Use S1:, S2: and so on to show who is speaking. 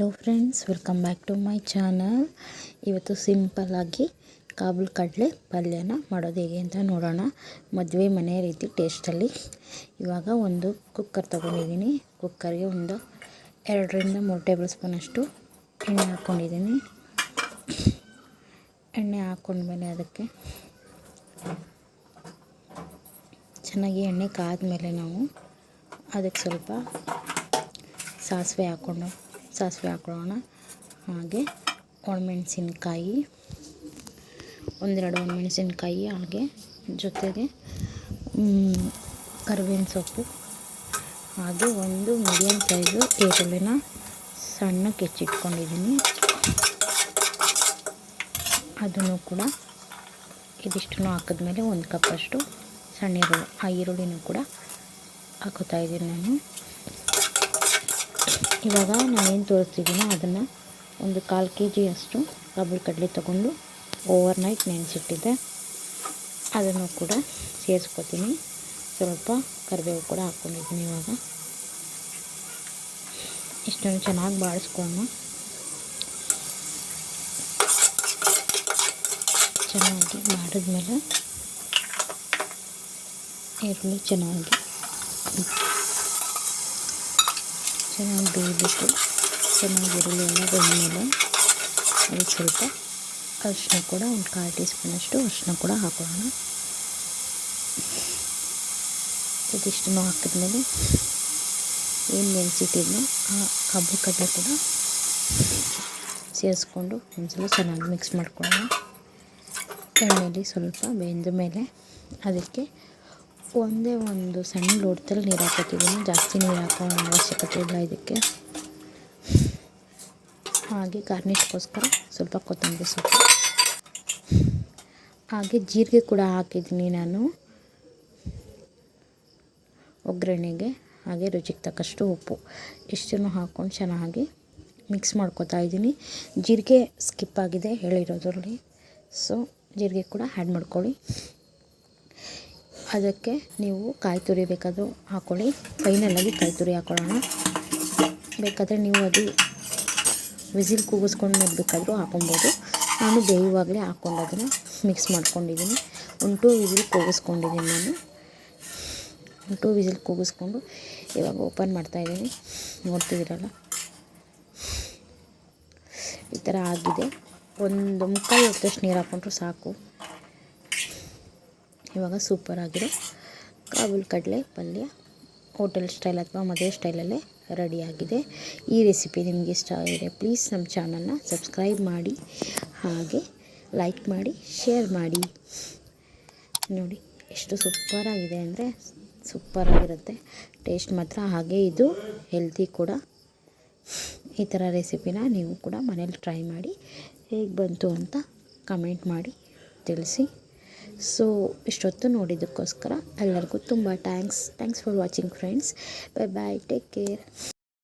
S1: Hello friends welcome back to my channel ಇವತ್ತು ಸಿಂಪಲ್ಲಾಗಿ ಕಾಬೂಲ್ ಕಡಲೆ ಪಲ್ಯನ ಮಾಡೋದು ಹೇಗೆ ಅಂತ ನೋಡೋಣ. ಮದುವೆ ಮನೆ ರೀತಿ ಟೇಸ್ಟಲ್ಲಿ ಇವಾಗ ಒಂದು ಕುಕ್ಕರ್ ತೊಗೊಂಡಿದ್ದೀನಿ. ಕುಕ್ಕರ್ಗೆ ಒಂದು ಎರಡರಿಂದ ಮೂರು ಟೇಬಲ್ ಸ್ಪೂನಷ್ಟು ಎಣ್ಣೆ ಹಾಕ್ಕೊಂಡಿದ್ದೀನಿ ಎಣ್ಣೆ ಹಾಕ್ಕೊಂಡ್ಮೇಲೆ ಅದಕ್ಕೆ ಚೆನ್ನಾಗಿ ಎಣ್ಣೆ ಕಾದ್ಮೇಲೆ ನಾವು ಅದಕ್ಕೆ ಸ್ವಲ್ಪ ಸಾಸಿವೆ ಹಾಕ್ಕೊಂಡು ಸಾಸಿವೆ ಹಾಕೊಳ್ಳೋಣ ಹಾಗೆ ಒಣಮೆಣಸಿನ್ಕಾಯಿ, ಒಂದೆರಡು ಒಣಮೆಣಸಿನ್ಕಾಯಿ, ಹಾಗೆ ಜೊತೆಗೆ ಕರಿಬೇವಿನ ಸೊಪ್ಪು, ಹಾಗೆ ಒಂದು ಮೀಡಿಯಮ್ ಸೈಜು ಈರುಳ್ಳಿನ ಸಣ್ಣ ಹೆಚ್ಚಿಟ್ಕೊಂಡಿದ್ದೀನಿ ಅದನ್ನು ಕೂಡ ಇದಿಷ್ಟನ್ನು ಹಾಕಿದ್ಮೇಲೆ ಒಂದು ಕಪ್ಪಷ್ಟು ಸಣ್ಣ ಈರುಳ್ಳಿ, ಆ ಈರುಳ್ಳಿನೂ ಕೂಡ ಹಾಕೋತಾ ಇದ್ದೀನಿ ನಾನು. ಇವಾಗ ನಾನೇನು ತೋರಿಸ್ತಿದ್ದೀನೋ ಅದನ್ನು ಒಂದು ಕಾಲು ಕೆ ಜಿಯಷ್ಟು ಕಬ್ಬು ಕಡಲೆ ತಗೊಂಡು ಓವರ್ ನೈಟ್ ನೆನೆಸಿಟ್ಟಿದ್ದೆ. ಅದನ್ನು ಕೂಡ ಸೇರಿಸ್ಕೊತೀನಿ. ಸ್ವಲ್ಪ ಕರಿಬೇವು ಕೂಡ ಹಾಕ್ಕೊಂಡಿದ್ದೀನಿ ಇವಾಗ. ಇಷ್ಟೊಂದು ಚೆನ್ನಾಗಿ ಬಾಡಿಸ್ಕೊಳ್ಳೋಣ ಚೆನ್ನಾಗಿ ಮಾಡಿದ್ಮೇಲೆ, ಈರುಳ್ಳಿ ಚೆನ್ನಾಗಿ ಚೆನ್ನಾಗಿ ಬೇಯಿಬಿಟ್ಟು ಚೆನ್ನಾಗಿ ಈರುಳ್ಳಿ ಎಲ್ಲ ಬೆಂದಮೇಲೆ. ಅದು ಸ್ವಲ್ಪ ಅರಿಶಿನ ಕೂಡ ಒಂದು ಕಾಲು ಟೀ ಸ್ಪೂನಷ್ಟು ಅರಿಶಿನ ಕೂಡ ಹಾಕೊಳ್ಳೋಣ. ಇದಿಷ್ಟನ್ನು ಹಾಕಿದ್ಮೇಲೆ ಏನು ನೆನೆಸಿಟ್ಟಿದ್ನೋ ಆ ಕಬ್ಬು ಕಡಲೆ ಕೂಡ ಸೇರಿಸ್ಕೊಂಡು ಒಂದ್ಸಲ ಚೆನ್ನಾಗಿ ಮಿಕ್ಸ್ ಮಾಡ್ಕೊಳ್ಳೋಣ. ಎಣ್ಣೆಯಲ್ಲಿ ಸ್ವಲ್ಪ ಬೆಂದ ಮೇಲೆ ಅದಕ್ಕೆ ಒಂದೇ ಒಂದು ಸಣ್ಣ ಲೋಟದಲ್ಲಿ ನೀರು ಹಾಕೋತಿದ್ದೀನಿ ಜಾಸ್ತಿ ನೀರು ಹಾಕೋ ಅವಶ್ಯಕತೆ ಇಲ್ಲ ಇದಕ್ಕೆ. ಹಾಗೆ ಗಾರ್ನಿಷ್ಗೋಸ್ಕರ ಸ್ವಲ್ಪ ಕೊತ್ತಂಬರಿ ಸೊಪ್ಪು. ಹಾಗೆ ಜೀರಿಗೆ ಕೂಡ ಹಾಕಿದ್ದೀನಿ ನಾನು. ಒಗ್ಗರಣೆಗೆ. ಹಾಗೆ ರುಚಿಗೆ ತಕ್ಕಷ್ಟು ಉಪ್ಪು. ಇಷ್ಟನ್ನು ಹಾಕ್ಕೊಂಡು ಚೆನ್ನಾಗಿ ಮಿಕ್ಸ್ ಮಾಡ್ಕೊತಾ ಇದ್ದೀನಿ. ಜೀರಿಗೆ ಸ್ಕಿಪ್ ಆಗಿದೆ ಹೇಳಿರೋದ್ರಲ್ಲಿ. ಸೊ, ಜೀರಿಗೆ ಕೂಡ ಆ್ಯಡ್ ಮಾಡ್ಕೊಳ್ಳಿ. ಅದಕ್ಕೆ ನೀವು ಕಾಯಿ ತುರಿ ಬೇಕಾದರೂ ಹಾಕ್ಕೊಳ್ಳಿ ಫೈನಲಾಗಿ ಕಾಯಿ ತುರಿ ಹಾಕ್ಕೊಳ್ಳೋಣ ಬೇಕಾದರೆ ನೀವು ಅದು ವಿಸಿಲ್ ಕೂಗಿಸ್ಕೊಂಡು ಬೇಕಾದರೂ ಹಾಕೊಬೋದು. ನಾನು ಬೇಯುವಾಗಲೇ ಹಾಕ್ಕೊಂಡು ಅದನ್ನು ಮಿಕ್ಸ್ ಮಾಡ್ಕೊಂಡಿದ್ದೀನಿ. ಒಂದು ಟೂ ವಿಸಿಲ್ ಕೂಗಿಸ್ಕೊಂಡಿದ್ದೀನಿ ನಾನು. ಒಂದು ಟೂ ವಿಸಿಲ್ ಕೂಗಿಸ್ಕೊಂಡು ಇವಾಗ ಓಪನ್ ಮಾಡ್ತಾಯಿದ್ದೀನಿ ನೋಡ್ತಿದ್ದೀರಲ್ಲ? ಈ ಥರ ಆಗಿದೆ. ಒಂದು ಮುಕ್ಕಾಲು ಹೊತ್ತಷ್ಟು ನೀರು ಹಾಕ್ಕೊಂಡ್ರು ಸಾಕು. ಇವಾಗ ಸೂಪರಾಗಿರೋ ಕಾಬೂಲ್ ಕಡಲೆ, ಪಲ್ಯ ಹೋಟೆಲ್ ಸ್ಟೈಲ್ ಅಥವಾ ಮದುವೆ ಸ್ಟೈಲಲ್ಲೇ ರೆಡಿಯಾಗಿದೆ ಈ ರೆಸಿಪಿ ನಿಮಗೆ ಇಷ್ಟ ಆಗಿದೆ ಪ್ಲೀಸ್ ನಮ್ಮ ಚಾನಲ್ನ ಸಬ್ಸ್ಕ್ರೈಬ್ ಮಾಡಿ, ಹಾಗೆ ಲೈಕ್ ಮಾಡಿ ಶೇರ್ ಮಾಡಿ. ನೋಡಿ, ಎಷ್ಟು ಸೂಪರಾಗಿದೆ ಅಂದರೆ ಸೂಪರಾಗಿರುತ್ತೆ ಟೇಸ್ಟ್ ಮಾತ್ರ ಹಾಗೆ ಇದು ಹೆಲ್ತಿ ಕೂಡ. ಈ ಥರ ರೆಸಿಪಿನ ನೀವು ಕೂಡ ಮನೇಲಿ ಟ್ರೈ ಮಾಡಿ, ಹೇಗೆ ಬಂತು ಅಂತ ಕಮೆಂಟ್ ಮಾಡಿ, ತಿಳಿಸಿ. ಸೊ ಇಷ್ಟೊತ್ತು ನೋಡಿದ್ದಕ್ಕೋಸ್ಕರ ಎಲ್ಲರಿಗೂ ತುಂಬ thanks thanks for watching friends bye bye take care